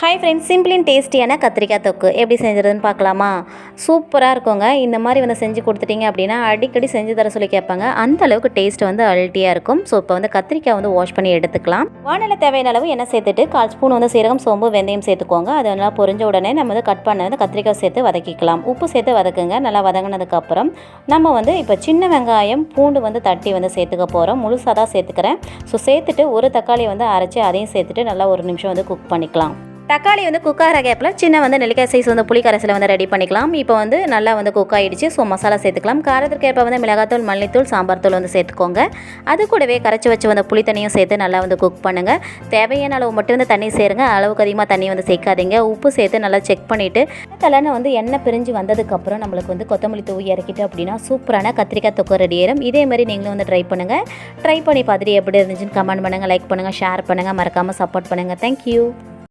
Hi friends சிம்பிளின் டேஸ்டியான கத்திரிக்காய் தொக்கு. எப்படி செஞ்சுறதுன்னு பார்க்கலாமா? சூப்பராக இருக்குங்க. இந்த மாதிரி வந்து செஞ்சு கொடுத்துட்டீங்க அப்படின்னா அடிக்கடி செஞ்சு தர சொல்லி கேட்பாங்க. அந்த அளவுக்கு டேஸ்ட் வந்து அல்ட்டியாக இருக்கும். ஸோ இப்போ வந்து கத்திரிக்காய் வந்து வாஷ் பண்ணி எடுத்துக்கலாம். வானிலை தேவையான அளவு எண்ணெய் சேர்த்துட்டு கால் ஸ்பூன் வந்து சீரகம் சோம்பு வெந்தயம் சேர்த்துக்கோங்க. அது நல்லா பொரிஞ்ச உடனே நம்ம வந்து கட் பண்ண வந்து கத்திரிக்காய் சேர்த்து வதக்கிக்கலாம். உப்பு சேர்த்து வதக்குங்க. நல்லா வதங்கினதுக்கப்புறம் நம்ம வந்து இப்போ சின்ன வெங்காயம் பூண்டு வந்து தட்டி வந்து சேர்த்துக்க போகிறோம் முழுசாக தான் சேர்த்துக்கிறேன். ஸோ சேர்த்துட்டு ஒரு தக்காளியை வந்து அரைச்சி அதையும் சேர்த்துட்டு நல்லா ஒரு நிமிஷம் வந்து குக் பண்ணிக்கலாம். தக்காளி வந்து குக் ஆகிற கேப்பில் சின்ன வந்து நெல்லிக்காய் சைஸ் வந்து புளி கரைசலை வந்து ரெடி பண்ணிக்கலாம். இப்போ வந்து நல்லா வந்து குக் ஆகிடுச்சு ஸோ மசாலா சேர்த்துக்கலாம். காரத்திற்கு ஏற்ப வந்து மிளகாத்தூள் மல்லித்தூள் சாம்பார் தூள் வந்து சேர்த்துக்கோங்க. அது கூடவே கரைச்சி வச்சு வந்து புளி தண்ணியும் சேர்த்து நல்லா வந்து குக் பண்ணுங்கள் தேவையான அளவு மட்டும் வந்து தண்ணி சேருங்க. அளவுக்கு அதிகமாக தண்ணி வந்து சேர்க்காதீங்க. உப்பு சேர்த்து நல்லா செக் பண்ணிவிட்டு தலைன்னு வந்து எண்ணெய் பிரிஞ்சு வந்ததுக்கப்புறம் நம்மளுக்கு வந்து கொத்தமல்லி தூவி இறக்கிட்டு அப்படின்னா சூப்பரான கத்திரிக்காய் தொக்கு ரெடி ஆயிரும் இதே மாதிரி நீங்களும் வந்து ட்ரை பண்ணுங்கள் ட்ரை பண்ணி பார்த்துட்டு எப்படி இருந்துச்சுன்னு கமெண்ட் பண்ணுங்கள் லைக் பண்ணுங்கள் ஷேர் பண்ணுங்கள் மறக்காமல் சப்போர்ட் பண்ணுங்கள் தேங்க்யூ